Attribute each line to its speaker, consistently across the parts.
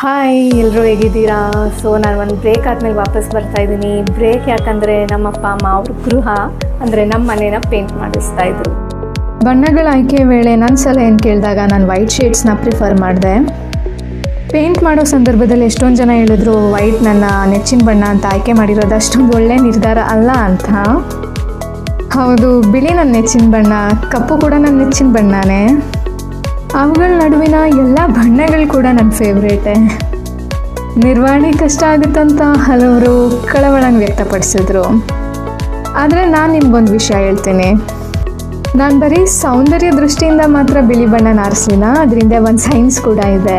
Speaker 1: Hi ಎಲ್ಲರೂ ಹೇಗಿದ್ದೀರಾ? So ನಾನು ಒಂದು ಬ್ರೇಕ್ ಆದಮೇಲೆ ವಾಪಸ್ ಬರ್ತಾ ಇದ್ದೀನಿ. ಬ್ರೇಕ್ ಯಾಕಂದರೆ ನಮ್ಮ ಅಪ್ಪ, ಅಮ್ಮ ಅವ್ರ ಗೃಹ, ಅಂದರೆ ನಮ್ಮ ಮನೇನ ಪೇಂಟ್ ಮಾಡಿಸ್ತಾ ಇದ್ರು.
Speaker 2: ಬಣ್ಣಗಳ ಆಯ್ಕೆ ವೇಳೆ ನನ್ನ ಸಲ ಏನು ಕೇಳಿದಾಗ ನಾನು ವೈಟ್ ಶೇಡ್ಸ್ನ ಪ್ರಿಫರ್ ಮಾಡಿದೆ. ಪೇಂಟ್ ಮಾಡೋ ಸಂದರ್ಭದಲ್ಲಿ ಎಷ್ಟೊಂದು ಜನ ಹೇಳಿದ್ರು ವೈಟ್ ನನ್ನ ನೆಚ್ಚಿನ ಬಣ್ಣ ಅಂತ ಆಯ್ಕೆ ಮಾಡಿರೋದು ಅಷ್ಟೊಂದು ಒಳ್ಳೆ ನಿರ್ಧಾರ ಅಲ್ಲ ಅಂತ. ಹೌದು, ಬಿಳಿ ನನ್ನ ನೆಚ್ಚಿನ ಬಣ್ಣ, ಕಪ್ಪು ಕೂಡ ನನ್ನ ನೆಚ್ಚಿನ ಬಣ್ಣನೇ. ಅವುಗಳ ನಡುವಿನ ಎಲ್ಲ ಬಣ್ಣಗಳು ಕೂಡ ನನ್ನ ಫೇವ್ರೇಟೆ ನಿರ್ವಹಣೆ ಕಷ್ಟ ಆಗುತ್ತಂತ ಹಲವರು ಕಳವಳನ ವ್ಯಕ್ತಪಡಿಸಿದ್ರು. ಆದರೆ ನಾನು ನಿಮ್ಗೊಂದು ವಿಷಯ ಹೇಳ್ತೀನಿ. ನಾನು ಬರೀ ಸೌಂದರ್ಯ ದೃಷ್ಟಿಯಿಂದ ಮಾತ್ರ ಬಿಳಿ ಬಣ್ಣನ ಆರಿಸಲಿಲ್ಲ ಅದರಿಂದ ಒಂದು ಸೈನ್ಸ್ ಕೂಡ ಇದೆ.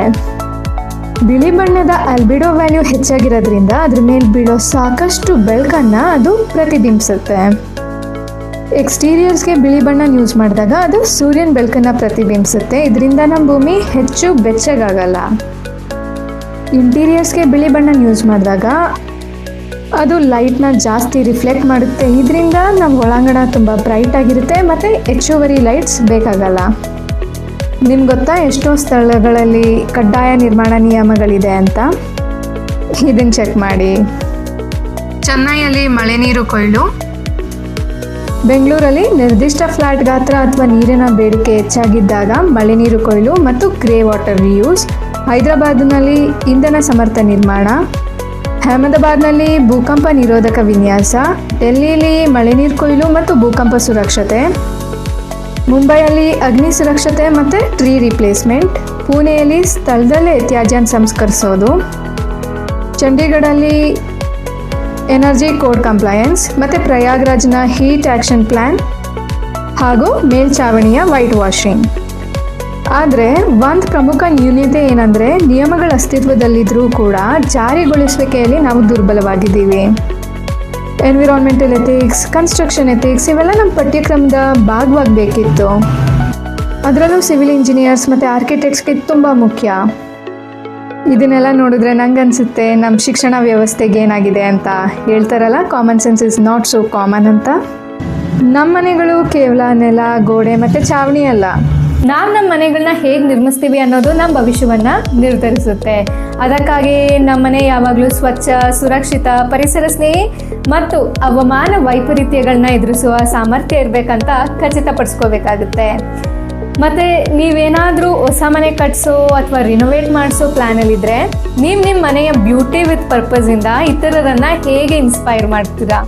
Speaker 2: ಬಿಳಿ ಬಣ್ಣದ ಅಲ್ಬಿಡೋ ವ್ಯಾಲ್ಯೂ ಹೆಚ್ಚಾಗಿರೋದ್ರಿಂದ ಅದ್ರ ಮೇಲೆ ಬೀಳೋ ಸಾಕಷ್ಟು ಬೆಳಕನ್ನು ಅದು ಪ್ರತಿಬಿಂಬಿಸುತ್ತೆ. ಎಕ್ಸ್ಟೀರಿಯರ್ಸ್ಗೆ ಬಿಳಿ ಬಣ್ಣ ಯೂಸ್ ಮಾಡಿದಾಗ ಅದು ಸೂರ್ಯನ ಬೆಳಕನ್ನು ಪ್ರತಿಬಿಂಬಿಸುತ್ತೆ. ಇದರಿಂದ ನಮ್ಮ ಭೂಮಿ ಹೆಚ್ಚು ಬೆಚ್ಚಗಾಗಲ್ಲ. ಇಂಟೀರಿಯರ್ಸ್ಗೆ ಬಿಳಿ ಬಣ್ಣ ಯೂಸ್ ಮಾಡಿದಾಗ ಅದು ಲೈಟ್ನ ಜಾಸ್ತಿ ರಿಫ್ಲೆಕ್ಟ್ ಮಾಡುತ್ತೆ. ಇದರಿಂದ ನಮ್ಮ ಒಳಾಂಗಣ ತುಂಬ ಬ್ರೈಟ್ ಆಗಿರುತ್ತೆ ಮತ್ತು ಹೆಚ್ಚುವರಿ ಲೈಟ್ಸ್ ಬೇಕಾಗಲ್ಲ. ನಿಮ್ಗೆ ಗೊತ್ತಾ ಎಷ್ಟೋ ಸ್ಥಳಗಳಲ್ಲಿ ಕಡ್ಡಾಯ ನಿರ್ಮಾಣ ನಿಯಮಗಳಿದೆ ಅಂತ? ಇದನ್ನು ಚೆಕ್ ಮಾಡಿ. ಚೆನ್ನೈಯಲ್ಲಿ ಮಳೆ ನೀರು ಕೊಯ್ಲು. ಬೆಂಗಳೂರಲ್ಲಿ ನಿರ್ದಿಷ್ಟ ಫ್ಲಾಟ್ ಗಾತ್ರ ಅಥವಾ ನೀರಿನ ಬೇಡಿಕೆ ಹೆಚ್ಚಾಗಿದ್ದಾಗ ಮಳೆ ನೀರು ಕೊಯ್ಲು ಮತ್ತು ಗ್ರೇ ವಾಟರ್ ರಿಯೂಸ್, ಹೈದರಾಬಾದ್ನಲ್ಲಿ ಇಂಧನ ಸಮರ್ಥ ನಿರ್ಮಾಣ, ಅಹಮದಾಬಾದ್ನಲ್ಲಿ ಭೂಕಂಪ ನಿರೋಧಕ ವಿನ್ಯಾಸ, ಡೆಲ್ಲಿಯಲ್ಲಿ ಮಳೆ ನೀರು ಕೊಯ್ಲು ಮತ್ತು ಭೂಕಂಪ ಸುರಕ್ಷತೆ, ಮುಂಬೈಯಲ್ಲಿ ಅಗ್ನಿ ಸುರಕ್ಷತೆ ಮತ್ತು ಟ್ರೀ ರಿಪ್ಲೇಸ್ಮೆಂಟ್ ಪುಣೆಯಲ್ಲಿ ಸ್ಥಳದಲ್ಲೇ ತ್ಯಾಜ್ಯನ ಸಂಸ್ಕರಿಸೋದು, ಚಂಡೀಗಢಲ್ಲಿ ಎನರ್ಜಿ ಕೋಡ್ ಕಂಪ್ಲಯನ್ಸ್ ಮತ್ತು ಪ್ರಯಾಗ್ರಾಜ್ನ ಹೀಟ್ ಆ್ಯಕ್ಷನ್ ಪ್ಲ್ಯಾನ್ ಹಾಗೂ ಮೇಲ್ಛಾವಣಿಯ ವೈಟ್ ವಾಷಿಂಗ್. ಆದರೆ ಒಂದು ಪ್ರಮುಖ ನ್ಯೂನ್ಯತೆ ಏನಂದರೆ ನಿಯಮಗಳ ಅಸ್ತಿತ್ವದಲ್ಲಿದ್ದರೂ ಕೂಡ ಜಾರಿಗೊಳಿಸುವಿಕೆಯಲ್ಲಿ ನಾವು ದುರ್ಬಲವಾಗಿದ್ದೀವಿ. ಎನ್ವಿರಾನ್ಮೆಂಟಲ್ ಎಥಿಕ್ಸ್ ಕನ್ಸ್ಟ್ರಕ್ಷನ್ ಎಥಿಕ್ಸ್ ಇವೆಲ್ಲ ನಮ್ಮ ಪಠ್ಯಕ್ರಮದ ಭಾಗವಾಗಬೇಕಿತ್ತು. ಅದರಲ್ಲೂ ಸಿವಿಲ್ ಇಂಜಿನಿಯರ್ಸ್ ಮತ್ತು ಆರ್ಕಿಟೆಕ್ಟ್ಸ್ಗೆ ತುಂಬ ಮುಖ್ಯ. ಇದನ್ನೆಲ್ಲ ನೋಡಿದ್ರೆ ನಂಗನ್ಸುತ್ತೆ ನಮ್ಮ ಶಿಕ್ಷಣ ವ್ಯವಸ್ಥೆಗೆ ಏನಾಗಿದೆ ಅಂತ ಹೇಳ್ತಾರಲ್ಲ common sense is not so common ಅಂತ. ನಮ್ಮ ಮನೆಗಳು ಕೇವಲ ನೆಲ, ಗೋಡೆ ಮತ್ತು ಚಾವಣಿ ಅಲ್ಲ.
Speaker 1: ನಾವು ನಮ್ಮ ಮನೆಗಳನ್ನ ಹೇಗೆ ನಿರ್ಮಿಸ್ತೀವಿ ಅನ್ನೋದು ನಮ್ಮ ಭವಿಷ್ಯವನ್ನು ನಿರ್ಧರಿಸುತ್ತೆ. ಅದಕ್ಕಾಗಿ ನಮ್ಮ ಮನೆ ಯಾವಾಗಲೂ ಸ್ವಚ್ಛ, ಸುರಕ್ಷಿತ, ಪರಿಸರ ಸ್ನೇಹಿ ಮತ್ತು ಹವಾಮಾನ ವೈಪರೀತ್ಯಗಳನ್ನ ಎದುರಿಸುವ ಸಾಮರ್ಥ್ಯ ಇರಬೇಕಂತ ಖಚಿತಪಡಿಸ್ಕೋಬೇಕಾಗುತ್ತೆ. ಮತ್ತು ನೀವೇನಾದರೂ ಹೊಸ ಮನೆ ಕಟ್ಸೋ ಅಥವಾ ರಿನೋವೇಟ್ ಮಾಡಿಸೋ ಪ್ಲ್ಯಾನಲ್ಲಿದ್ದರೆ ನೀವು ನಿಮ್ಮ ಮನೆಯ ಬ್ಯೂಟಿ ವಿತ್ ಪರ್ಪಸಿಂದ ಇತರರನ್ನ ಹೇಗೆ ಇನ್ಸ್ಪೈರ್ ಮಾಡ್ತೀರಾ?